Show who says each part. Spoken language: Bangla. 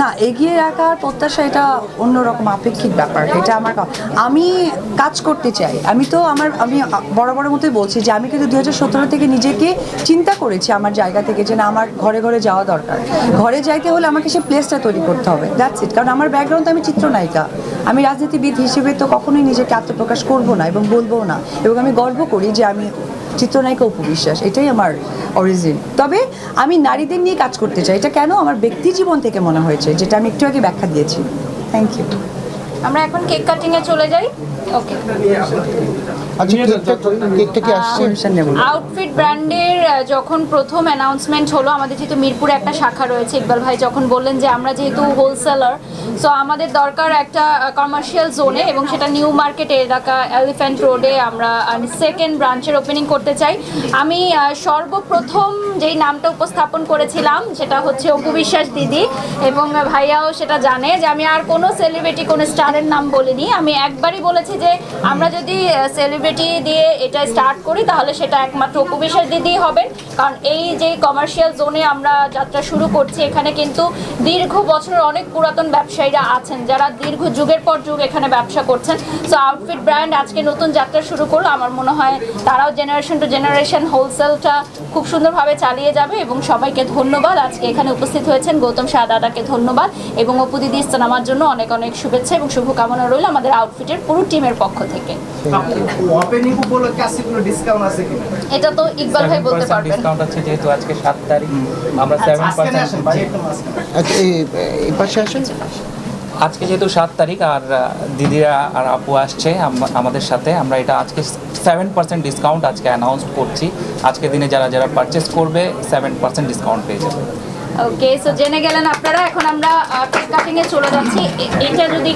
Speaker 1: না, এগিয়ে রাখার প্রত্যাশা এটা অন্যরকম আপেক্ষিক ব্যাপার, এটা আমার আমি কাজ করতে চাই। আমি তো আমার, আমি বড় বড় মতোই বলছি যে আমি কিন্তু দু হাজার সতেরো থেকে নিজেকে চিন্তা করেছি আমার জায়গা থেকে যে না, আমার ঘরে ঘরে যাওয়া দরকার। ঘরে যাইতে হলে আমাকে সে প্লেসটা তৈরি করতে হবে দ্যাটস ইট কারণ আমার ব্যাকগ্রাউন্ড আমি চিত্রনায়িকা। আমি রাজনীতিবিদ হিসেবে তো কখনোই নিজেকে আত্মপ্রকাশ করব না এবং বলব না। এবং আমি গর্ব করি যে আমি চিত্রনায়িকা উপবিশ্বাস, এটাই আমার অরিজিন তবে আমি নারীদের নিয়ে কাজ করতে চাই। এটা কেন আমার ব্যক্তি জীবন থেকে মনে হয়েছে, যেটা আমি একটু আগে ব্যাখ্যা দিয়েছি। থ্যাংক ইউ
Speaker 2: আমরা এখন কেক কাটিংয়ে চলে যাই। ওকে
Speaker 3: আচ্ছা।
Speaker 2: আউটফিট ব্র্যান্ডের যখন প্রথম অ্যানাউন্সমেন্ট হলো আমাদের যেহেতু মিরপুরে একটা শাখা রয়েছে ইকবাল ভাই যখন বললেন যে আমরা যেহেতু হোলসেলার সো আমাদের দরকার একটা কমার্শিয়াল জোনে এবং সেটা নিউ মার্কেট এলাকা এলিফ্যান্ট রোডে আমরা সেকেন্ড ব্রাঞ্চের ওপেনিং করতে চাই। আমি সর্বপ্রথম যেই নামটা উপস্থাপন করেছিলাম সেটা হচ্ছে অপু বিশ্বাস দিদি এবং ভাইয়াও সেটা জানে যে আমি আর কোনো সেলিব্রিটি কোনো স্টারের নাম বলিনি। আমি একবারই বলেছি যে আমরা যদি সেলিব্রিটি দিয়ে এটা স্টার্ট করি, তাহলে সেটা একমাত্র অপু দিদি হবেন কারণ এই যে কমার্শিয়াল জোনে আমরা যাত্রা শুরু করছি, এখানে কিন্তু দীর্ঘ বছরের অনেক পুরাতন ব্যবসায়ীরা আছেন, যারা দীর্ঘ যুগের পর যুগ এখানে ব্যবসা করছেন। সো আউটফিট ব্র্যান্ড আজকে নতুন যাত্রা শুরু করল। আমার মনে হয় তারাও জেনারেশন টু জেনারেশন হোলসেলটা খুব সুন্দরভাবে চালিয়ে যাবে এবং সবাইকে ধন্যবাদ। আজকে এখানে উপস্থিত হয়েছেন গৌতম শাহ দাদাকে ধন্যবাদ এবং অপু দিদি ইস্তানামার জন্য অনেক অনেক শুভেচ্ছা এবং শুভকামনা রইল আমাদের আউটফিটের পুরো টিমের পক্ষ থেকে।
Speaker 4: ওপেনিং উপলক্ষে আজকে কোনো ডিসকাউন্ট আছে কিনা?
Speaker 2: এটা তো ইকবাল ভাই বলতে পারবেন।
Speaker 5: ডিসকাউন্ট আছে যেহেতু আজকে সাত তারিখ। আমরা সেভেন
Speaker 4: আজকে না আসেন ভাই একটু মাঝখানে।
Speaker 3: আচ্ছা এই পাশে আসেন।
Speaker 5: আজকে যেহেতু সাত তারিখ আর দিদিরা আর আপু আসছে আমাদের সাথে আমরা এটা আজকে সেভেন পার্সেন্ট ডিসকাউন্ট আজকে অ্যানাউন্স করছি। আজকে দিনে যারা যারা পারচেস করবে সেভেন পার্সেন্ট ডিসকাউন্ট পেয়ে যাবে।
Speaker 2: ওকে সো জেনে গেলেন আপনারা এখন আমরা কেক কাটিং এ চলে যাচ্ছি। এটা যদি